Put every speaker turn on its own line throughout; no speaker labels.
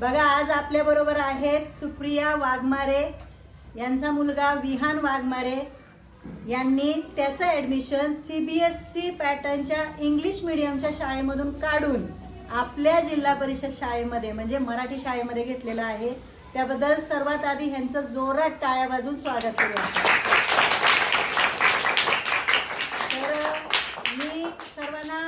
बघा आज आपल्याबरोबर आहेत सुप्रिया वाघमारे. यांचा मुलगा विहान वाघमारे. यांनी त्याचं admission C B S C पॅटर्नच्या इंग्लिश मिडियमच्या शाळेमधून काढून आपल्या जिल्हा परिषद शाळेमध्ये म्हणजे मराठी शाळेमध्ये घेतलेलं आहे. त्याबद्दल सर्वात आधी ह्यांचं जोरात टाळ्या वाजून स्वागत करूया. तर मी सर्वांना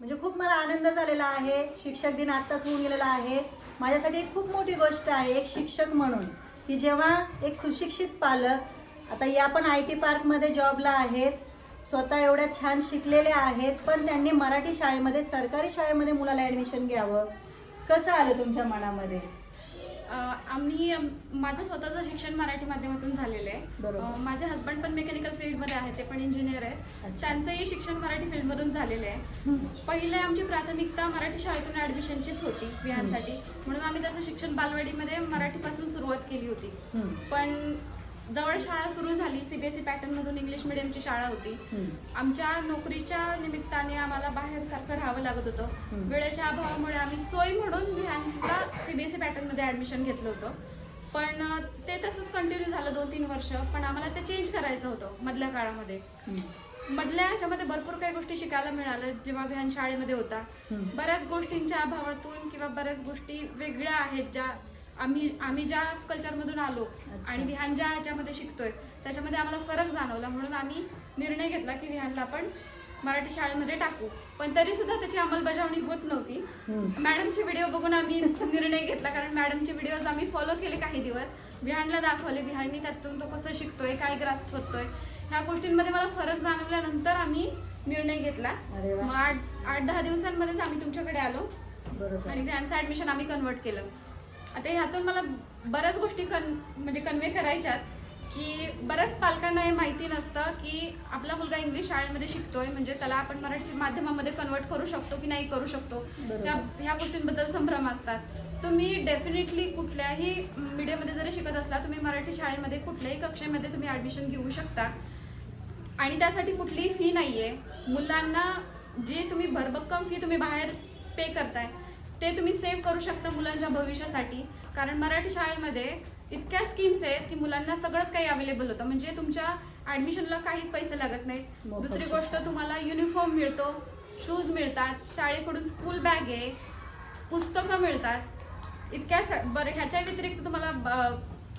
म्हणजे खूप मला आनंद झालेला आहे. शिक्षक दिन आत्ताच होऊन गेलेला आहे. माझ्यासाठी एक खूप मोठी गोष्ट आहे एक शिक्षक म्हणून. की जेव्हा एक सुशिक्षित पालक आता या पण आय टी पार्कमध्ये जॉबला आहेत स्वतः एवढ्या छान शिकलेल्या आहेत पण त्यांनी मराठी शाळेमध्ये सरकारी शाळेमध्ये मुलाला ॲडमिशन घ्यावं. कसं आलं तुमच्या मनामध्ये?
आम्ही माझं स्वतःचं शिक्षण मराठी माध्यमातून झालेलं आहे. माझे हस्बंड पण मेकॅनिकल फील्डमध्ये आहेत ते पण इंजिनियर आहेत. त्यांचंही शिक्षण मराठी फील्डमधून झालेलं आहे. पहिले आमची प्राथमिकता मराठी शाळेतून ऍडमिशनचीच होती विहांसाठी म्हणून आम्ही त्याचं शिक्षण बालवाडीमध्ये मराठीपासून सुरुवात केली होती. पण जवळ शाळा सुरू झाली सीबीएसई पॅटर्न मधून इंग्लिश मिडियमची शाळा होती. आमच्या नोकरीच्या निमित्ताने आम्हाला बाहेर सारखं राहावं लागत होतं. वेळेच्या अभावामुळे आम्ही सोय म्हणून विहानला सीबीएसई पॅटर्नमध्ये ऍडमिशन घेतलं होतं पण ते तसंच कंटिन्यू झालं दोन तीन वर्ष पण आम्हाला ते चेंज करायचं होतं मधल्या काळामध्ये. मधल्या ह्याच्यामध्ये भरपूर काही गोष्टी शिकायला मिळाल्या जेव्हा विहान शाळेमध्ये होता. बऱ्याच गोष्टींच्या अभावातून किंवा बऱ्याच गोष्टी वेगळ्या आहेत ज्या आम्ही आम्ही ज्या कल्चरमधून आलो. आणि विहान ज्या ह्याच्यामध्ये शिकतोय त्याच्यामध्ये आम्हाला फरक जाणवला. म्हणून आम्ही निर्णय घेतला की विहानला आपण मराठी शाळेमध्ये टाकू. पण तरी सुद्धा त्याची अंमलबजावणी होत नव्हती. मॅडमचे व्हिडिओ बघून आम्ही निर्णय घेतला कारण मॅडमचे व्हिडिओज आम्ही फॉलो केले काही दिवस. विहानला दाखवले विहाननी त्यातून तो कसं शिकतोय काय ग्रास करतोय. ह्या गोष्टींमध्ये मला फरक जाणवल्यानंतर आम्ही निर्णय घेतला. आठ आठ दहा दिवसांमध्येच आम्ही तुमच्याकडे आलो. आणि विहानचं ऍडमिशन आम्ही कन्वर्ट केलं. आता ह्यातून मला बऱ्याच गोष्टी कन म्हणजे कन्वे करायच्यात की बऱ्याच पालकांना हे माहिती नसतं की आपला मुलगा इंग्लिश शाळेमध्ये शिकतोय म्हणजे त्याला आपण मराठी माध्यमामध्ये कन्वर्ट करू शकतो की नाही करू शकतो. त्या ह्या गोष्टींबद्दल संभ्रम असतात. तुम्ही डेफिनेटली कुठल्याही मीडियममध्ये जरी शिकत असला तुम्ही मराठी शाळेमध्ये कुठल्याही कक्षेमध्ये तुम्ही ऍडमिशन घेऊ शकता. आणि त्यासाठी कुठलीही फी नाहीये. मुलांना जे तुम्ही भरभक्कम फी तुम्ही बाहेर पे करताय ते तुम्ही सेव्ह करू शकता मुलांच्या भविष्यासाठी. कारण मराठी शाळेमध्ये इतक्या स्कीम्स आहेत की मुलांना सगळंच काही अवेलेबल होतं. म्हणजे तुमच्या ऍडमिशनला काहीच पैसे लागत नाहीत. दुसरी. गोष्ट तुम्हाला युनिफॉर्म मिळतो शूज मिळतात शाळेकडून स्कूल बॅग आहे पुस्तकं मिळतात. इतक्या बरं ह्याच्या व्यतिरिक्त तुम्हाला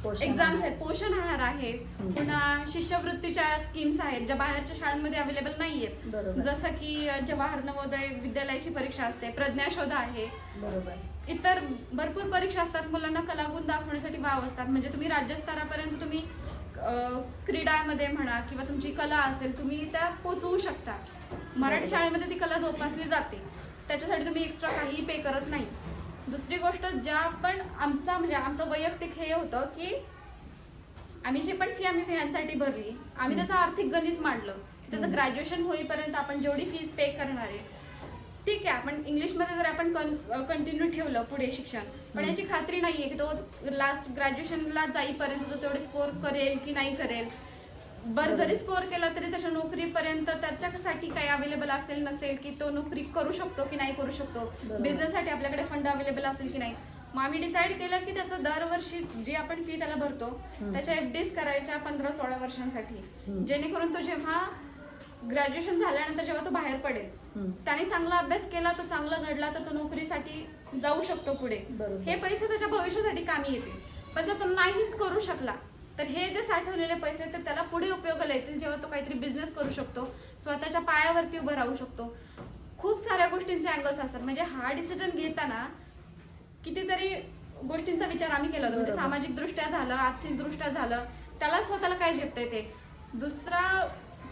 एक्झाम्स. आहेत पोषण आहार आहे. पुन्हा शिष्यवृत्तीच्या स्कीम्स आहेत ज्या बाहेरच्या शाळांमध्ये अवेलेबल नाहीयेत.
बरोबर.
जसं की जवाहर नवोदय विद्यालयाची परीक्षा असते प्रज्ञाशोध आहे.
बरोबर.
इतर भरपूर परीक्षा असतात मुलांना कलागुण दाखवण्यासाठी वाव असतात. म्हणजे तुम्ही राज्यस्तरापर्यंत तुम्ही क्रीडामध्ये म्हणा किंवा तुमची कला असेल तुम्ही त्या पोचवू शकता. मराठी शाळेमध्ये ती कला जोपासली जाते. त्याच्यासाठी तुम्ही एक्स्ट्रा काही पे करत नाही. दुसरी गोष्ट ज्या पण आमचा म्हणजे आमचं वैयक्तिक हे होतं की आम्ही जी पण फी आम्ही फियांसाठी भरली आम्ही त्याचं आर्थिक गणित मांडलं. त्याचं ग्रॅज्युएशन होईपर्यंत आपण जेवढी फीज पे करणार आहे. ठीक आहे आपण इंग्लिशमध्ये जर आपण कंटिन्यू ठेवलं पुढे शिक्षण पण याची खात्री नाहीये की तो लास्ट ग्रॅज्युएशनला जाईपर्यंत तो तेवढे स्कोर करेल की नाही करेल. बर जरी स्कोर केला तरी त्याच्या नोकरीपर्यंत त्याच्यासाठी काही अवेलेबल असेल नसेल की तो नोकरी करू शकतो की नाही करू शकतो. बिझनेससाठी आपल्याकडे फंड अवेलेबल असेल की नाही मग आम्ही डिसाईड केलं की त्याचं दरवर्षी जी आपण फी त्याला भरतो. त्याच्या एफडीज करायच्या पंधरा सोळा वर्षांसाठी. जेणेकरून तो जेव्हा ग्रॅज्युएशन झाल्यानंतर जेव्हा तो बाहेर पडेल. त्याने चांगला अभ्यास केला तो चांगला घडला तर तो नोकरीसाठी जाऊ शकतो पुढे. हे पैसे त्याच्या भविष्यासाठी कामी येतील पण जर तो नाहीच करू शकला तर हे जे साठवलेले पैसे ते त्याला पुढे उपयोगाला येतील जेव्हा तो काहीतरी बिझनेस करू शकतो स्वतःच्या पायावरती उभं राहू शकतो. खूप साऱ्या गोष्टींचे अँगल्स असतात. म्हणजे हा डिसिजन घेताना कितीतरी गोष्टींचा विचार आम्ही केला होता. म्हणजे. सामाजिक दृष्ट्या झालं आर्थिक दृष्ट्या झालं त्याला स्वतःला काय झेपतंय ते दुसरा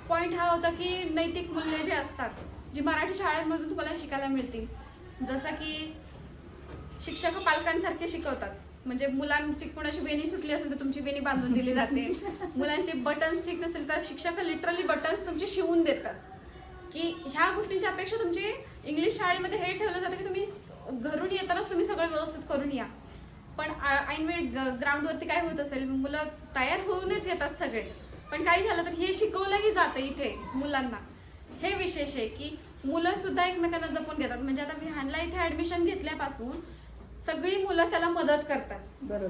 पॉइंट हा होता की नैतिक मूल्य जे असतात जी मराठी शाळेमधून तुम्हाला शिकायला मिळतील. जसं की शिक्षक पालकांसारखे शिकवतात. म्हणजे मुलांची कुणाची वेणी सुटली असेल तर तुमची वेणी बांधून दिली जाते. मुलांचे बटन्स ठीक नसतील तर शिक्षक लिटरली बटन्स तुमचे शिवून देतात. की ह्या गोष्टींची अपेक्षा तुमची इंग्लिश शाळेमध्ये हे ठेवलं जातं की तुम्ही घरून येतानाच तुम्ही सगळं व्यवस्थित करून या. पण ऐनवेळी ग्राउंडवरती काय होत असेल मुलं तयार होऊनच येतात सगळे. पण काही झालं तर हे शिकवलंही जातं इथे मुलांना. हे विशेष आहे की मुलं सुद्धा एकमेकांना जपून घेतात. म्हणजे आता विहानला इथे ऍडमिशन घेतल्यापासून सगळी मुलं त्याला मदत करतात.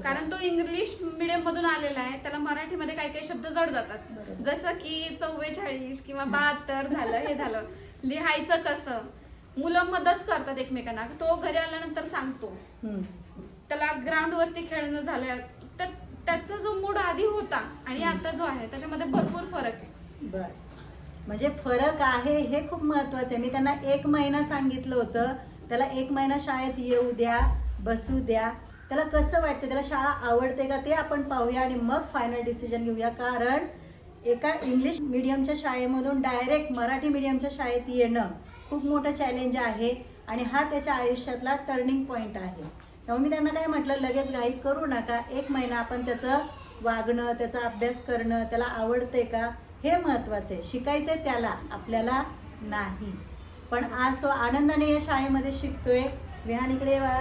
कारण तो इंग्लिश मिडियम मधून आलेला आहे त्याला मराठीमध्ये काही काही शब्द जड जातात. जसं की चव्वेचाळीस किंवा बहात्तर झालं हे झालं. लिहायचं कसं? मुलं मदत करतात एकमेकांना. तो घरी आल्यानंतर सांगतो. त्याला ग्राउंड वरती खेळणं झालं. तर त्याचा जो मूड आधी होता आणि आता जो आहे त्याच्यामध्ये भरपूर फरक आहे.
बर. म्हणजे फरक आहे हे खूप महत्वाचं आहे. मी त्यांना एक महिना सांगितलं होतं. त्याला एक महिना शाळेत येऊ द्या. बसू द्या. त्याला कसं वाटतं? त्याला शाळा आवडते का ते आपण पाहूया आणि मग फायनल डिसिजन घेऊया. कारण एका इंग्लिश मिडियमच्या शाळेमधून डायरेक्ट मराठी मिडियमच्या शाळेत येणं खूप मोठं चॅलेंज आहे आणि हा त्याच्या आयुष्यातला टर्निंग पॉईंट आहे. तेव्हा मी त्यांना काय म्हटलं लगेच घाई करू नका. एक महिना आपण त्याचं वागणं त्याचा अभ्यास करणं त्याला आवडते का हे महत्त्वाचं आहे. शिकायचं आहे त्याला आपल्याला नाही. पण आज तो आनंदाने या शाळेमध्ये शिकतोय. विहान इकडे वा.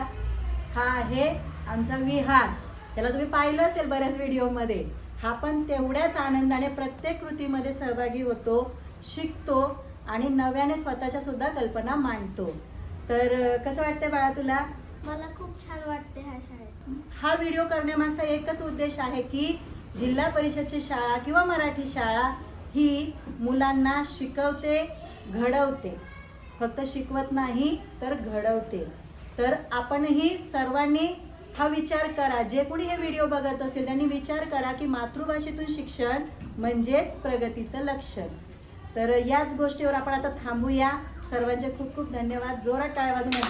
हा आहे आमचा विहान त्याला तुम्ही पाहिलं असेल बऱ्याच व्हिडिओमध्ये. हा पण तेवढ्याच आनंदाने प्रत्येक कृतीमध्ये सहभागी होतो शिकतो आणि नव्याने स्वतःच्या सुद्धा कल्पना मांडतो. तर कसं वाटतंय बाळा तुला?
मला खूप छान वाटते ह्या शाळेत.
हा व्हिडिओ करण्यामागचा एकच उद्देश आहे की जिल्हा परिषदची शाळा किंवा मराठी शाळा ही मुलांना शिकवते घडवते. फक्त शिकवत नाही तर घडवते. तर आपणही सर्वांनी हा विचार करा. जे कोणी हे व्हिडिओ बघत असेल त्यांनी विचार करा की मातृभाषेतून शिक्षण म्हणजेच प्रगतीचं लक्षण. तर याच गोष्टीवर आपण आता थांबूया. सर्वांचे खूप खूप धन्यवाद. जोरात टाळ्या वाजून